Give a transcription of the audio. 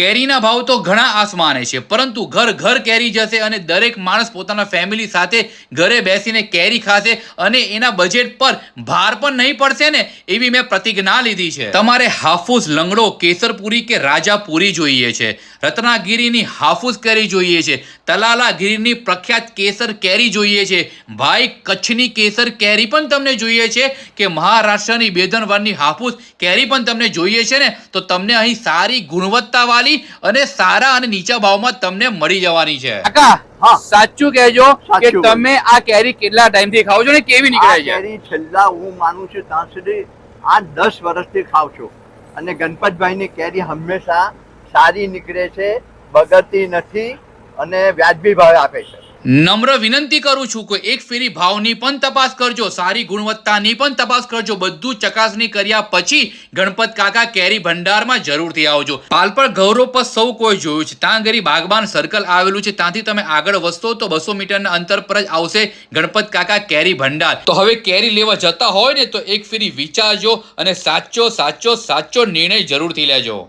કેરીના ભાવ તો ઘણા આસમાને છે, પરંતુ ઘર ઘર કેરી જશે અને દરેક માણસ પોતાના ફેમિલી સાથે ઘરે બેસીને કેરી ખાશે અને એના બજેટ પર ભાર પણ નહીં પડશે ને, એવી મેં પ્રતિજ્ઞા લીધી છે. તમારે હાફૂસ લંગડો કેસરપુરી કે રાજાપુરી જોઈએ છે, રત્નાગીરીની હાફૂસ કેરી જોઈએ છે, તલાલાગીરીની પ્રખ્યાત કેસર કેરી જોઈએ છે, ભાઈ કચ્છની કેસર કેરી પણ તમને જોઈએ છે કે મહારાષ્ટ્રની બેદનવારની હાફૂસ કેરી પણ તમને જોઈએ છે ને, તો તમને અહીં સારી ગુણવત્તાવાળી અને સારા અને નીચા ભાવમાં તમને મળી જવાની છે. કાકા સાચું કહેજો કે તમે આ કેરી કેટલા ટાઈમથી ખાવ છો ને કેવી નીકળે છે? કેરી છેલ્લા હું માનું છું ત્યાં સુધી આ દસ વર્ષથી ખાવ છું. અને ગણપતભાઈની કેરી હંમેશા સારી નીકળે છે બગડતી નથી અને વ્યાજબી ભાવે આપે છે. નમ્ર વિનંતી કરું છું કે એક ફેરી ભાવની પણ તપાસ કરજો, સારી ગુણવત્તાની પણ તપાસ કરજો, બધું ચકાસણી કર્યા પછી ગણપત કાકા કેરી ભંડારમાં જરૂરથી આવજો. પાલપર ગૌરવ પર સૌ કોઈ જોયું છે. ત્યાં ગરી બાગબાન સર્કલ આવેલું છે. ત્યાંથી તમે આગળ વસતો તો બસો મીટરના અંતર પર જ આવશે ગણપત કાકા કેરી ભંડાર. તો હવે કેરી લેવા જતા હોય ને તો એક ફેરી વિચારજો અને સાચો સાચો સાચો નિર્ણય જરૂરથી લેજો.